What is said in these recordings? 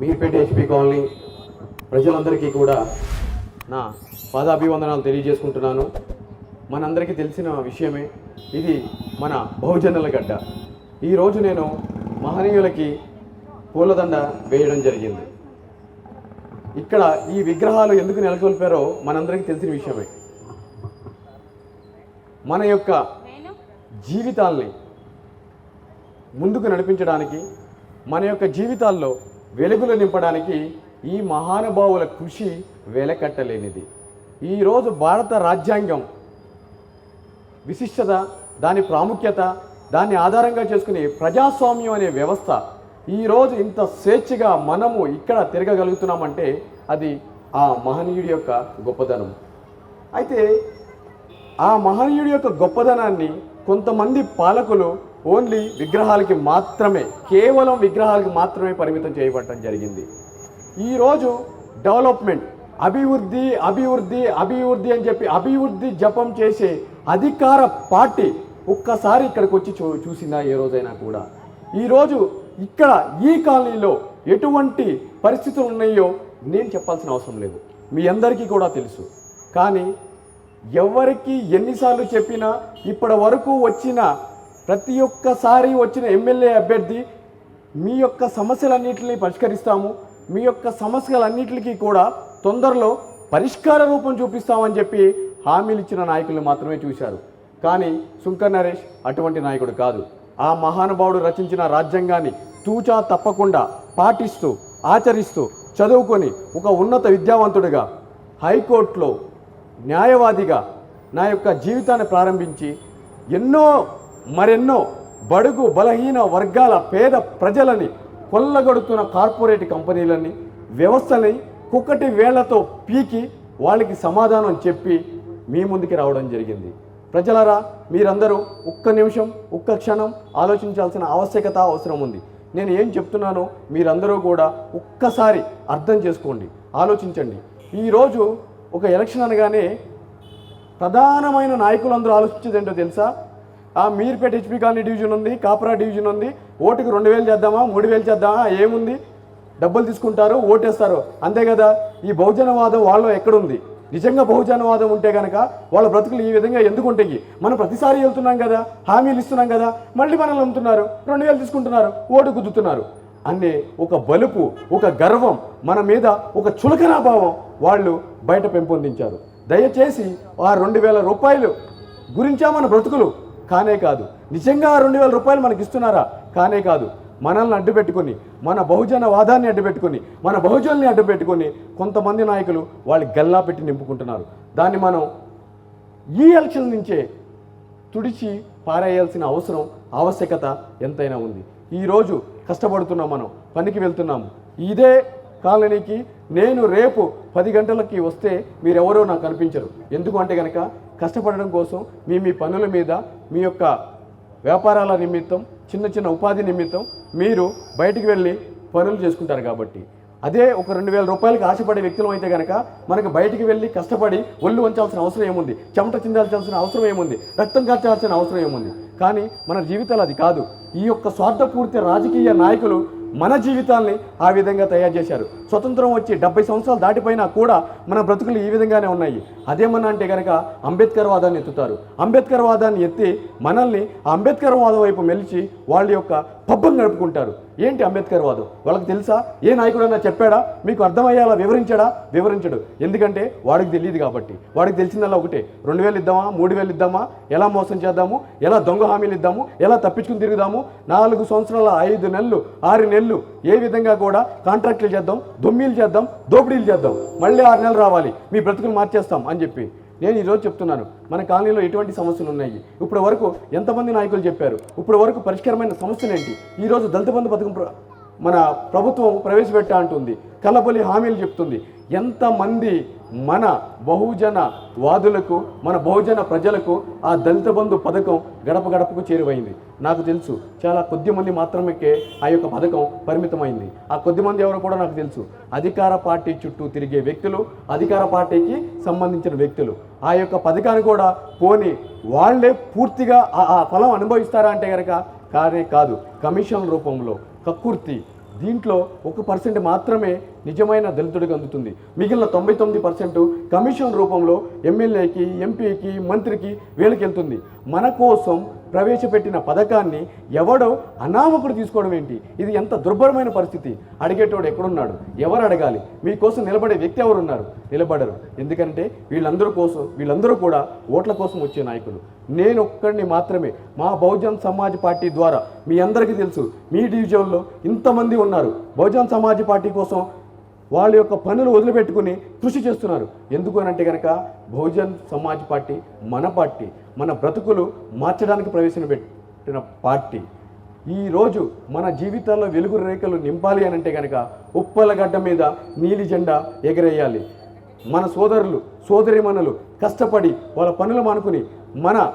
Meerpet HP colony. ప్రజలందరికీ కూడా నా పాదాభివందనాలు తెలియజేసుకుంటున్నాను. మనందరికీ తెలిసిన విషయమే ఇది మన బహుజనుల గడ్డ. ఈరోజు నేను మహనీయులకి పూలదండ వేయడం జరిగింది. ఇక్కడ ఈ విగ్రహాలు ఎందుకు నెలకొల్పారో మనందరికీ తెలిసిన విషయమే. మన యొక్క జీవితాల్ని ముందుకు నడిపించడానికి మన యొక్క జీవితాల్లో వెలుగులు నింపడానికి ఈ మహానుభావుల కృషి వెలకట్టలేనిది. ఈరోజు భారత రాజ్యాంగం విశిష్టత దాని ప్రాముఖ్యత దాన్ని ఆధారంగా చేసుకునే ప్రజాస్వామ్యం అనే వ్యవస్థ ఈరోజు ఇంత స్వేచ్ఛగా మనము ఇక్కడ తిరగగలుగుతున్నామంటే అది ఆ మహనీయుడి యొక్క గొప్పదనం. అయితే ఆ మహనీయుడి యొక్క గొప్పదనాన్ని కొంతమంది పాలకులు ఓన్లీ విగ్రహాలకి మాత్రమే కేవలం విగ్రహాలకి మాత్రమే పరిమితం చేయబడటం జరిగింది. ఈరోజు డెవలప్మెంట్ అభివృద్ధి అభివృద్ధి అభివృద్ధి అని చెప్పి అభివృద్ధి జపం చేసే అధికార పార్టీ ఒక్కసారి ఇక్కడికి వచ్చి చూ చూసిందా ఏ రోజైనా కూడా? ఈరోజు ఇక్కడ ఈ కాలనీలో ఎటువంటి పరిస్థితులు ఉన్నాయో నేను చెప్పాల్సిన అవసరం లేదు. మీ అందరికీ కూడా తెలుసు. కానీ ఎవరికి ఎన్నిసార్లు చెప్పినా ఇప్పటి వరకు వచ్చిన ప్రతి ఒక్కసారి వచ్చిన ఎమ్మెల్యే అభ్యర్థి మీ యొక్క సమస్యలన్నింటినీ పరిష్కరిస్తాము. మీ యొక్క సమస్యలన్నింటికి కూడా తొందరలో పరిష్కార రూపం చూపిస్తామని చెప్పి హామీలు ఇచ్చిన నాయకులు మాత్రమే చూశారు. కానీ శుంకర్ నరేష్ అటువంటి నాయకుడు కాదు. ఆ మహానుభావుడు రచించిన రాజ్యాంగాన్ని తూచా తప్పకుండా పాటిస్తూ ఆచరిస్తూ చదువుకొని ఒక ఉన్నత విద్యావంతుడిగా హైకోర్టులో న్యాయవాదిగా నా యొక్క జీవితాన్ని ప్రారంభించి ఎన్నో మరెన్నో బడుగు బలహీన వర్గాల పేద ప్రజలని కొల్లగొడుతున్న కార్పొరేట్ కంపెనీలని వ్యవస్థని కుక్కటి వేళ్ళతో పీకి వాళ్ళకి సమాధానం చెప్పి మీ ముందుకి రావడం జరిగింది. ప్రజలరా మీరందరూ ఒక్క నిమిషం ఒక్క క్షణం ఆలోచించాల్సిన ఆవశ్యకత అవసరం ఉంది. నేను ఏం చెప్తున్నానో మీరందరూ కూడా ఒక్కసారి అర్థం చేసుకోండి ఆలోచించండి. ఈరోజు ఒక ఎలక్షన్ అనగానే ప్రధానమైన నాయకులందరూ ఆలోచించేది ఏంటో తెలుసా? మీర్పేట హెచ్పి కాలనీ డివిజన్ ఉంది కాపరా డివిజన్ ఉంది. ఓటుకు రెండు వేలు చేద్దామా మూడు వేలు చేద్దామా ఏముంది? డబ్బులు తీసుకుంటారు ఓటేస్తారు. అంతే కదా? ఈ బహుజనవాదం వాళ్ళు ఎక్కడుంది? నిజంగా బహుజనవాదం ఉంటే కనుక వాళ్ళ బ్రతుకులు ఈ విధంగా ఎందుకు ఉంటాయి? మనం ప్రతిసారి వెళ్తున్నాం కదా హామీలు ఇస్తున్నాం కదా మళ్ళీ మనల్ని అమ్ముతున్నారు రెండు వేలు తీసుకుంటున్నారు ఓటు గుద్దుతున్నారు అనే ఒక బలుపు ఒక గర్వం మన మీద ఒక చులకనా భావం వాళ్ళు బయట పెంపొందించారు. దయచేసి ఆ రెండు వేల రూపాయలు గురించా మన బ్రతుకులు? కానే కాదు. నిజంగా రెండు వేల రూపాయలు మనకి ఇస్తున్నారా? కానే కాదు. మనల్ని అడ్డుపెట్టుకొని మన బహుజన వాదాన్ని అడ్డుపెట్టుకొని మన బహుజనుల్ని అడ్డుపెట్టుకొని కొంతమంది నాయకులు వాళ్ళు గల్లా పెట్టి నింపుకుంటున్నారు. దాన్ని మనం ఈ ఎలక్షన్ నుంచే తుడిచి పారేయాల్సిన అవసరం ఆవశ్యకత ఎంతైనా ఉంది. ఈరోజు కష్టపడుతున్నాం మనం పనికి వెళ్తున్నాము ఇదే కాలనీకి నేను రేపు పది గంటలకి వస్తే మీరెవరో నాకు కనిపించరు ఎందుకు అంటే కనుక కష్టపడడం కోసం మీ మీ పనుల మీద మీ యొక్క వ్యాపారాల నిమిత్తం చిన్న చిన్న ఉపాధి నిమిత్తం మీరు బయటికి వెళ్ళి పనులు చేసుకుంటారు కాబట్టి. అదే ఒక రెండు వేల రూపాయలకి ఆశపడే వ్యక్తులు అయితే కనుక మనకు బయటికి వెళ్ళి కష్టపడి ఒళ్ళు ఉంచాల్సిన అవసరం ఏముంది? చెమట చిందాల్సిన అవసరం ఏముంది? రక్తం కార్చాల్సిన అవసరం ఏముంది? కానీ మన జీవితాలు అది కాదు. ఈ యొక్క స్వార్థపూర్తి రాజకీయ నాయకులు మన జీవితాల్ని ఆ విధంగా తయారు చేశారు. స్వతంత్రం వచ్చి డెబ్బై సంవత్సరాలు దాటిపోయినా కూడా మన బ్రతుకులు ఈ విధంగానే ఉన్నాయి. అదేమన్నా అంటే కనుక అంబేద్కర్ వాదాన్ని ఎత్తుతారు. అంబేద్కర్ వాదాన్ని ఎత్తి మనల్ని అంబేద్కర్ వాదం వైపు మెలిచి వాళ్ళ యొక్క పబ్బం గడుపుకుంటారు ఏంటి అంబేద్కర్ వాదు? వాళ్ళకి తెలుసా? ఏ నాయకుడైనా చెప్పాడా? మీకు అర్థమయ్యేలా వివరించాడా? వివరించడు. ఎందుకంటే వాడికి తెలియదు కాబట్టి. వాడికి తెలిసిందల్లా ఒకటే. రెండు వేలు ఇద్దామా? మూడు వేలు ఇద్దామా? ఎలా మోసం చేద్దాము? ఎలా దొంగ హామీలు ఇద్దాము? ఎలా తప్పించుకుని తిరుగుదాము? నాలుగు సంవత్సరాల ఐదు నెలలు ఆరు నెలలు ఏ విధంగా కూడా కాంట్రాక్టులు చేద్దాం? దొమ్మీలు చేద్దాం? దోపిడీలు చేద్దాం? మళ్ళీ ఆరు నెలలు రావాలి. మీ బ్రతుకులు మార్చేస్తాం అని చెప్పి. నేను ఈరోజు చెప్తున్నాను మన కాలనీలో ఎటువంటి సమస్యలు ఉన్నాయి? ఇప్పటి వరకు ఎంతమంది నాయకులు చెప్పారు? ఇప్పటి వరకు పరిష్కారమైన సమస్యలు ఏంటి? ఈరోజు దళిత బంధు పథకం ప్ర- మన ప్రభుత్వం ప్రవేశపెట్టా అంటుంది కల్లపల్లి హామీలు చెప్తుంది. ఎంతమంది మన బహుజన వాదులకు మన బహుజన ప్రజలకు ఆ దళిత బంధు పథకం గడప గడపకు చేరువైంది. నాకు తెలుసు చాలా కొద్ది మంది మాత్రమే ఆ యొక్క పథకం పరిమితమైంది. ఆ కొద్ది మంది ఎవరో కూడా నాకు తెలుసు. అధికార పార్టీ చుట్టూ తిరిగే వ్యక్తులు అధికార పార్టీకి సంబంధించిన వ్యక్తులు. ఆ యొక్క పథకాన్ని కూడా పోని వాళ్ళే పూర్తిగా ఆ ఆ ఫలం అనుభవిస్తారా అంటే కనుక కానే కాదు. కమిషన్ రూపంలో కక్కుర్తి దీంట్లో ఒక పర్సెంట్ మాత్రమే నిజమైన దళితుడికి అందుతుంది. మిగిలిన తొంభై తొమ్మిది పర్సెంట్ కమిషన్ రూపంలో ఎమ్మెల్యేకి ఎంపీకి మంత్రికి వీళ్ళకి వెళ్తుంది మన కోసం ప్రవేశపెట్టిన పథకాన్ని ఎవడో అనామకుడు తీసుకోవడం ఏంటి? ఇది ఎంత దుర్భరమైన పరిస్థితి. అడిగేటోడు ఎక్కడున్నాడు? ఎవరు అడగాలి? మీకోసం నిలబడే వ్యక్తి ఎవరున్నారు? నిలబడరు. ఎందుకంటే వీళ్ళందరూ కోసం వీళ్ళందరూ కూడా ఓట్ల కోసం వచ్చే నాయకులు. నేను ఒక్కడిని మాత్రమే. మా బహుజన్ సమాజ్ పార్టీ ద్వారా మీ అందరికీ తెలుసు. మీ డివిజన్లో ఇంతమంది ఉన్నారు. బహుజన్ సమాజ్ పార్టీ కోసం వాళ్ళ యొక్క పనులు వదిలిపెట్టుకుని కృషి చేస్తున్నారు. ఎందుకు అనంటే కనుక బహుజన్ సమాజ్ పార్టీ మన పార్టీ మన బ్రతుకులు మార్చడానికి ప్రవేశపెట్టిన పార్టీ. ఈరోజు మన జీవితాల్లో వెలుగు రేఖలు నింపాలి అని అంటే కనుక ఉప్పలగడ్డ మీద నీలి జెండా ఎగరేయాలి. మన సోదరులు సోదరిమణులు కష్టపడి వాళ్ళ పనులు మానుకుని మన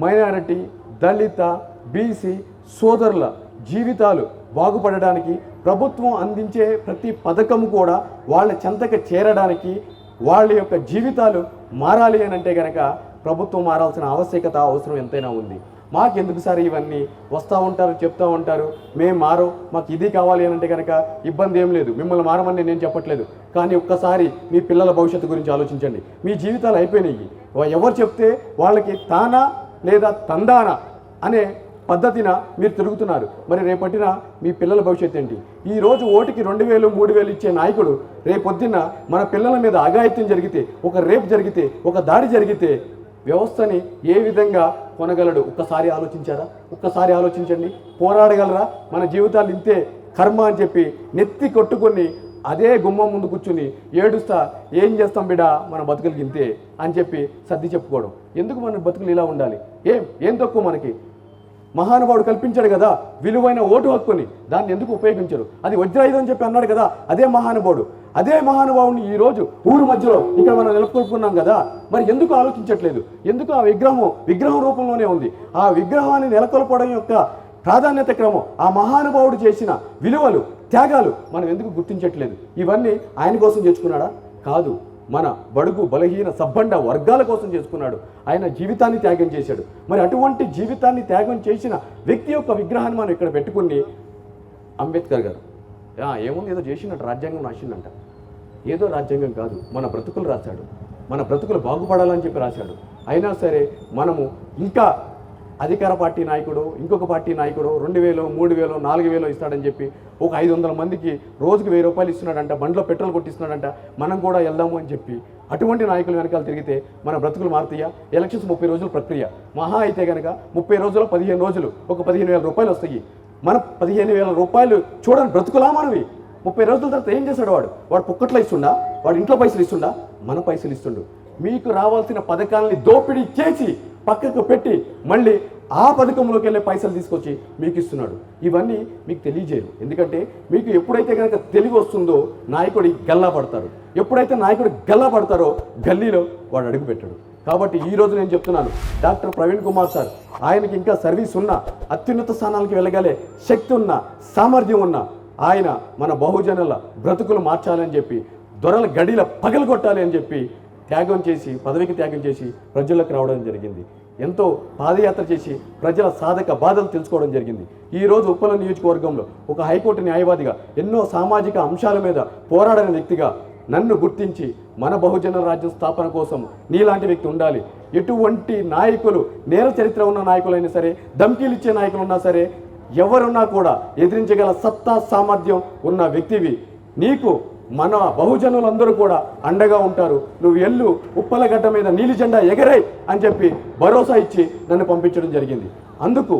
మైనారిటీ దళిత బీసీ సోదరుల జీవితాలు బాగుపడడానికి ప్రభుత్వం అందించే ప్రతి పథకము కూడా వాళ్ళ చెంతకు చేరడానికి వాళ్ళ యొక్క జీవితాలు మారాలి అని అంటే కనుక ప్రభుత్వం మారాల్సిన ఆవశ్యకత అవసరం ఎంతైనా ఉంది. మాకెందుకు సార్ ఇవన్నీ? వస్తూ ఉంటారు చెప్తూ ఉంటారు. మేము మారు మాకు ఇది కావాలి అని అంటే కనుక ఇబ్బంది ఏం లేదు. మిమ్మల్ని మారమని నేను చెప్పట్లేదు. కానీ ఒక్కసారి మీ పిల్లల భవిష్యత్తు గురించి ఆలోచించండి. మీ జీవితాలు అయిపోయినాయి. ఎవరు చెప్తే వాళ్ళకి తానా లేదా తందానా అనే పద్ధతిన మీరు తిరుగుతున్నారు. మరి రేపటిన మీ పిల్లల భవిష్యత్తు ఏంటి? ఈ రోజు ఓటుకి రెండు వేలు మూడు వేలు ఇచ్చే నాయకుడు రేపొద్దున్న మన పిల్లల మీద అఘాయిత్యం జరిగితే ఒక రేపు జరిగితే ఒక దాడి జరిగితే వ్యవస్థని ఏ విధంగా కొనగలడు? ఒక్కసారి ఆలోచించారా? ఒక్కసారి ఆలోచించండి. పోరాడగలరా? మన జీవితాలు ఇంతే కర్మ అని చెప్పి నెత్తి కొట్టుకొని అదే గుమ్మం ముందు కూర్చుని ఏడుస్తా ఏం చేస్తాం బిడా? మన బతుకులకి ఇంతే అని చెప్పి సర్ది చెప్పుకోవడం. ఎందుకు మన బతుకులు ఇలా ఉండాలి? ఏం? ఏం తక్కువ మనకి? మహానుభావుడు కల్పించాడు కదా విలువైన ఓటు హక్కుని దాన్ని ఎందుకు ఉపయోగించరు? అది వజ్రాయుధం అని చెప్పి అన్నాడు కదా అదే మహానుభావుడు. అదే మహానుభావుని ఈ రోజు ఊరు మధ్యలో ఇక్కడ మనం నెలకొల్పుకున్నాం కదా మరి ఎందుకు ఆలోచించట్లేదు? ఎందుకు ఆ విగ్రహం విగ్రహం రూపంలోనే ఉంది? ఆ విగ్రహాన్ని నెలకొల్పడం యొక్క ప్రాధాన్యత క్రమం ఆ మహానుభావుడు చేసిన విలువలు త్యాగాలు మనం ఎందుకు గుర్తించట్లేదు? ఇవన్నీ ఆయన కోసం చేర్చుకున్నాడా? కాదు. మన బడుగు బలహీన సబ్బండ వర్గాల కోసం చేసుకున్నాడు. ఆయన జీవితాన్ని త్యాగం చేశాడు. మరి అటువంటి జీవితాన్ని త్యాగం చేసిన వ్యక్తి యొక్క విగ్రహాన్ని మనం ఇక్కడ పెట్టుకుని అంబేద్కర్ గారు ఏముంది? ఏదో చేసినట్టు రాజ్యాంగం రాసిందంట. ఏదో రాజ్యాంగం కాదు. మన బ్రతుకులు రాశాడు. మన బ్రతుకులు బాగుపడాలని చెప్పి రాశాడు. అయినా సరే మనము ఇంకా అధికార పార్టీ నాయకుడు ఇంకొక పార్టీ నాయకుడు రెండు వేలు మూడు వేలు నాలుగు వేలు ఇస్తాడని చెప్పి ఒక ఐదు వందల మందికి రోజుకి వెయ్యి రూపాయలు ఇస్తున్నాడంట బండ్లో పెట్రోల్ కొట్టిస్తున్నాడంట మనం కూడా వెళ్దాము అని చెప్పి. అటువంటి నాయకులు వెనకాల తిరిగితే మన బ్రతుకులు మారుతాయా? ఎలక్షన్స్ ముప్పై రోజుల ప్రక్రియ. మహా అయితే కనుక ముప్పై రోజులు పదిహేను రోజులు ఒక పదిహేను వేల రూపాయలు వస్తాయి. మన పదిహేను వేల రూపాయలు చూడని బ్రతుకులా మనవి. ముప్పై రోజుల తర్వాత ఏం చేశాడు వాడు? వాడు పుక్కట్లో ఇస్తుండా? వాడు ఇంట్లో పైసలు ఇస్తుండా? మన పైసలు ఇస్తుండు. మీకు రావాల్సిన పథకాలని దోపిడీ చేసి పక్కకు పెట్టి మళ్ళీ ఆ పథకంలోకి వెళ్ళే పైసలు తీసుకొచ్చి మీకు ఇస్తున్నాడు. ఇవన్నీ మీకు తెలియజేయరు. ఎందుకంటే మీకు ఎప్పుడైతే కనుక తెలివి వస్తుందో నాయకుడి గల్లా పడతారు ఎప్పుడైతే నాయకుడు గల్లా పడతారో గల్లీలో వాడు అడుగు పెట్టాడు. కాబట్టి ఈ రోజు నేను చెప్తున్నాను డాక్టర్ ప్రవీణ్ కుమార్ సార్ ఆయనకి ఇంకా సర్వీస్ ఉన్న అత్యున్నత స్థానాలకు వెళ్ళగలే శక్తి ఉన్న సామర్థ్యం ఉన్న ఆయన మన బహుజనుల బ్రతుకులు మార్చాలని చెప్పి దొరల గడిల పగలగొట్టాలి అని చెప్పి త్యాగం చేసి పదవికి త్యాగం చేసి ప్రజలకు రావడం జరిగింది. ఎంతో పాదయాత్ర చేసి ప్రజల సాధక బాధలు తెలుసుకోవడం జరిగింది. ఈరోజు ఉప్పల నియోజకవర్గంలో ఒక హైకోర్టు న్యాయవాదిగా ఎన్నో సామాజిక అంశాల మీద పోరాడిన వ్యక్తిగా నన్ను గుర్తించి మన బహుజన రాజ్యం స్థాపన కోసం నీలాంటి వ్యక్తి ఉండాలి. ఎటువంటి నాయకులు నేర చరిత్ర ఉన్న నాయకులైనా సరే ధమ్కీలు ఇచ్చే నాయకులు ఉన్నా సరే ఎవరున్నా కూడా ఎదిరించగల సత్తా సామర్థ్యం ఉన్న వ్యక్తివి. నీకు మన బహుజనులందరూ కూడా అండగా ఉంటారు. నువ్వు ఎల్లు ఉప్పలగడ్డ మీద నీలి జెండా ఎగరై అని చెప్పి భరోసా ఇచ్చి నన్ను పంపించడం జరిగింది. అందుకు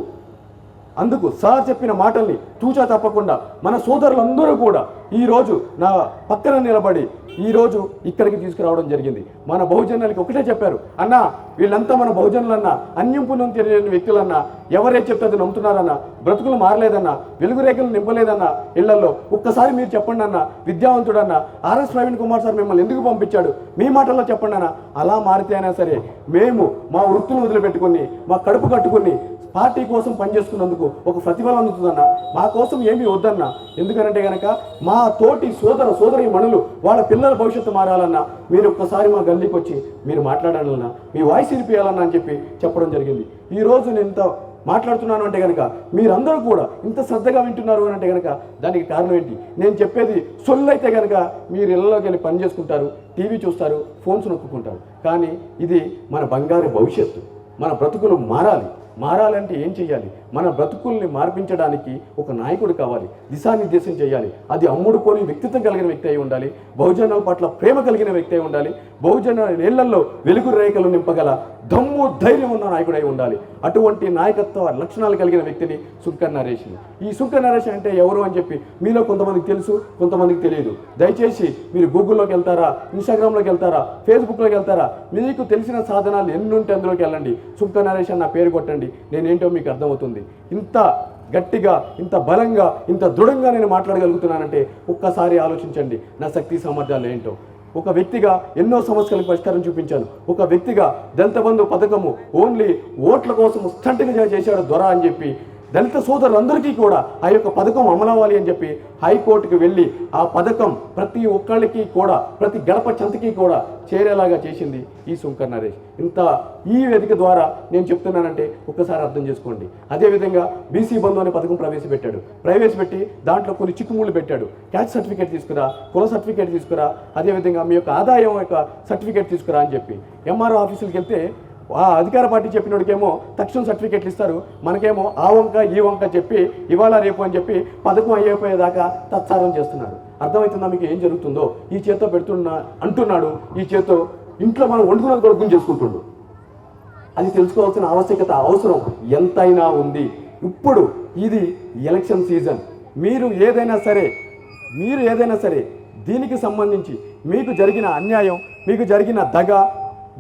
అందుకు సార్ చెప్పిన మాటల్ని తూచా తప్పకుండా మన సోదరులందరూ కూడా ఈరోజు నా పక్కన నిలబడి ఈరోజు ఇక్కడికి తీసుకురావడం జరిగింది. మన బహుజనులకి ఒకటే చెప్పారు. అన్న వీళ్ళంతా మన బహుజనులన్నా అన్యం పుణ్యం తెలియని వ్యక్తులన్నా ఎవరైతే చెప్తే అది నమ్ముతున్నారన్నా బ్రతుకులు మారలేదన్నా వెలుగు రేఖలు నింపలేదన్నా ఇళ్ళలో ఒక్కసారి మీరు చెప్పండి అన్న విద్యావంతుడన్నా ఆర్ఎస్ ప్రవీణ్ కుమార్ సార్ మిమ్మల్ని ఎందుకు పంపించాడు? మీ మాటల్లో చెప్పండి అన్న. అలా మారితే అయినా సరే మేము మా వృత్తులు వదిలిపెట్టుకుని మా కడుపు కట్టుకుని పార్టీ కోసం పనిచేసుకున్నందుకు ఒక ప్రతిఫలం అందుతుందన్న. మా కోసం ఏమీ వద్దన్న. ఎందుకనంటే కనుక మా తోటి సోదర సోదరి మణులు వాళ్ళ పిల్లల భవిష్యత్తు మారాలన్నా. మీరు ఒక్కసారి మా గల్లీకి వచ్చి మీరు మాట్లాడాలన్నా. మీ వాయిస్ వినిపించాలన్నా అని చెప్పి చెప్పడం జరిగింది. ఈ రోజు నేను ఇంత మాట్లాడుతున్నాను అంటే కనుక మీరందరూ కూడా ఇంత శ్రద్ధగా వింటున్నారు అని అంటే కనుక దానికి కారణం ఏంటి? నేను చెప్పేది సొల్లైతే కనుక మీరు ఇళ్ళలోకి వెళ్ళి పని చేసుకుంటారు టీవీ చూస్తారు ఫోన్స్ నొక్కుంటారు కానీ ఇది మన బంగారు భవిష్యత్తు. మన బ్రతుకులు మారాలి. మారాలంటే ఏం చేయాలి మన బ్రతుకుల్ని మార్పించడానికి ఒక నాయకుడు కావాలి దిశానిర్దేశం చేయాలి. అది అమ్ముడుకోని వ్యక్తిత్వం కలిగిన వ్యక్తి అయి ఉండాలి బహుజనాల పట్ల ప్రేమ కలిగిన వ్యక్తి అయి ఉండాలి బహుజన నీళ్ళలో వెలుగు రేఖలు నింపగల దమ్ము ధైర్యం ఉన్న నాయకుడై ఉండాలి. అటువంటి నాయకత్వ లక్షణాలు కలిగిన వ్యక్తిని సుంకర్ నరేష్. ఈ సుంకర్ నరేష్ అంటే ఎవరు అని చెప్పి మీలో కొంతమందికి తెలుసు కొంతమందికి తెలియదు. దయచేసి మీరు గూగుల్లోకి వెళ్తారా ఇన్స్టాగ్రామ్లోకి వెళ్తారా ఫేస్బుక్లోకి వెళ్తారా మీకు తెలిసిన సాధనాలు ఎన్నుంటే అందులోకి వెళ్ళండి. సుంకర్ నరేష్ అని నా పేరు కొట్టండి నేనేంటో మీకు అర్థమవుతుంది. ఇంత గట్టిగా ఇంత బలంగా ఇంత దృఢంగా నేను మాట్లాడగలుగుతున్నానంటే ఒక్కసారి ఆలోచించండి నా శక్తి సామర్థ్యాలు ఏంటో. ఒక వ్యక్తిగా ఎన్నో సమస్యలకు పరిష్కారం చూపించాను. ఒక వ్యక్తిగా దంతబంధు పథకము ఓన్లీ ఓట్ల కోసం స్టంట్గా చేశాడు దొర అని చెప్పి దళిత సోదరులందరికీ కూడా ఆ యొక్క పథకం అమలవ్వాలి అని చెప్పి హైకోర్టుకు వెళ్ళి ఆ పథకం ప్రతి ఒక్కళ్ళకి కూడా ప్రతి గడప చంతకి కూడా చేరేలాగా చేసింది ఈ సుంకర్ నరేష్. ఇంత ఈ వేదిక ద్వారా నేను చెప్తున్నానంటే ఒక్కసారి అర్థం చేసుకోండి. అదేవిధంగా బీసీ బంధు అనే పథకం ప్రవేశపెట్టాడు. ప్రవేశపెట్టి దాంట్లో కొన్ని చిక్కుముళ్ళు పెట్టాడు. క్యాస్ట్ సర్టిఫికేట్ తీసుకురా కుల సర్టిఫికేట్ తీసుకురా అదేవిధంగా మీ యొక్క ఆదాయం యొక్క సర్టిఫికేట్ తీసుకురా అని చెప్పి. ఎంఆర్ఓ ఆఫీసులకు వెళ్తే ఆ అధికార పార్టీ చెప్పినోడికేమో తక్షణ సర్టిఫికెట్లు ఇస్తారు. మనకేమో ఆ వంక ఈ వంక చెప్పి ఇవాళ రేపు అని చెప్పి పథకం అయిపోయేదాకా తత్సారం చేస్తున్నారు. అర్థమవుతుందా మీకు ఏం జరుగుతుందో? ఈ చేత్తో పెడుతున్నా అంటున్నాడు ఈ చేత్తో ఇంట్లో మనం వండుకున్నది కూడా చేసుకుంటుండు. అది తెలుసుకోవాల్సిన ఆవశ్యకత అవసరం ఎంతైనా ఉంది. ఇప్పుడు ఇది ఎలక్షన్ సీజన్. మీరు ఏదైనా సరే మీరు ఏదైనా సరే దీనికి సంబంధించి మీకు జరిగిన అన్యాయం మీకు జరిగిన దగ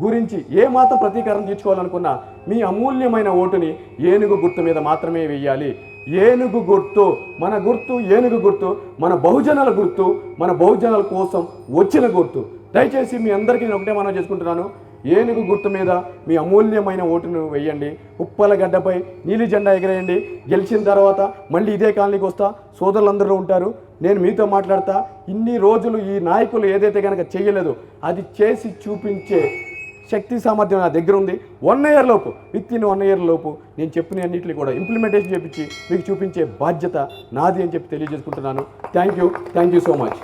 గురించి ఏ మాత్రం ప్రతీకారం తీర్చుకోవాలనుకున్నా మీ అమూల్యమైన ఓటుని ఏనుగు గుర్తు మీద మాత్రమే వేయాలి. ఏనుగు గుర్తు మన గుర్తు ఏనుగు గుర్తు మన బహుజనుల గుర్తు మన బహుజనుల కోసం వచ్చిన గుర్తు. దయచేసి మీ అందరికీ నేను ఒకటే మనం చేసుకుంటున్నాను. ఏనుగు గుర్తు మీద మీ అమూల్యమైన ఓటును వేయండి. ఉప్పల గడ్డపై నీలి జెండా ఎగరేయండి. గెలిచిన తర్వాత మళ్ళీ ఇదే కాలనీకి వస్తా. సోదరులందరూ ఉంటారు. నేను మీతో మాట్లాడతా. ఇన్ని రోజులు ఈ నాయకులు ఏదైతే కనుక చేయలేదు అది చేసి చూపించే శక్తి సామర్థ్యం నా దగ్గర ఉంది. వన్ ఇయర్ లోపు విత్ ఇన్ వన్ ఇయర్ లోపు నేను చెప్పిన అన్నింటిని కూడా ఇంప్లిమెంటేషన్ చేపించి మీకు చూపించే బాధ్యత నాది అని చెప్పి తెలియజేసుకుంటున్నాను. Thank you thank you so much